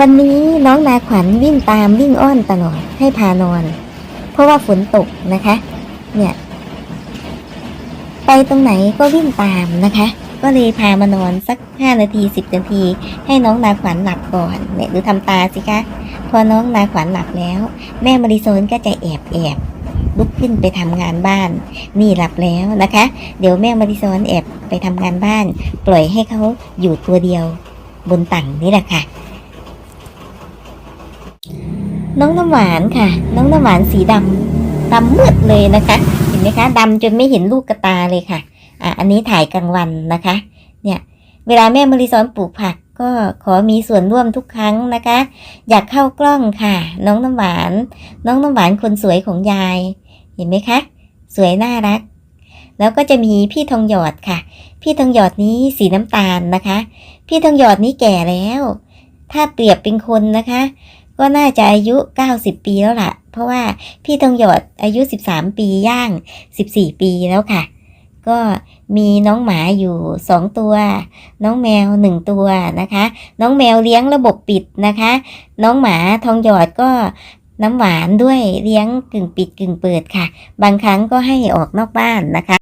วันนี้น้องนาขวัญวิ่งตามวิ่งอ้อนตลอดให้พานอน เพราะว่าฝนตกนะคะ เนี่ย ไปตรงไหนก็วิ่งตามนะคะ ก็เลยพามานอนสักห้านาทีสิบนาที ให้น้องนาขวัญหลับก่อนเนี่ยดูทำตาสิคะพอน้องนาขวัญหลับแล้ว แม่มาริโซนก็จะแอบแอบลุกขึ้นไปทำงานบ้าน นี่หลับแล้วนะคะ เดี๋ยวแม่มาริโซนแอบไปทำงานบ้าน ปล่อยให้เขาอยู่ตัวเดียว บนตั่งนี่แหละค่ะ น้องน้ำหวานค่ะ น้องน้ำหวานสีดำดำมืดเลยนะคะ เห็นไหมคะดำจนไม่เห็นลูกกระตาเลยค่ะ อะอันนี้ถ่ายกลางวันนะคะ เนี่ย เวลาแม่มาริซอนปลูกผักก็ขอมีส่วนร่วมทุกครั้งนะคะ อยากเข้ากล้องค่ะ น้องน้ำหวาน น้องน้ำหวานคนสวยของยาย เห็นไหมคะ สวยน่ารัก แล้วก็จะมีพี่ทองหยอดค่ะ พี่ทองหยอดนี้สีน้ำตาลนะคะ พี่ทองหยอดนี้แก่แล้ว ถ้าเปรียบเป็นคนนะคะ ก็น่าจะอายุ 90 ปีแล้วล่ะ เพราะว่าพี่ทองหยอดอายุ 13 ปีย่าง 14 ปีแล้วค่ะ ก็มีน้องหมาอยู่ 2 ตัว น้องแมว 1 ตัวนะคะ น้องแมวเลี้ยงระบบปิดนะคะ น้องหมาทองหยอดก็น้ำหวานด้วยเลี้ยงกึ่งปิดกึ่งเปิดค่ะ บางครั้งก็ให้ออกนอกบ้านนะคะ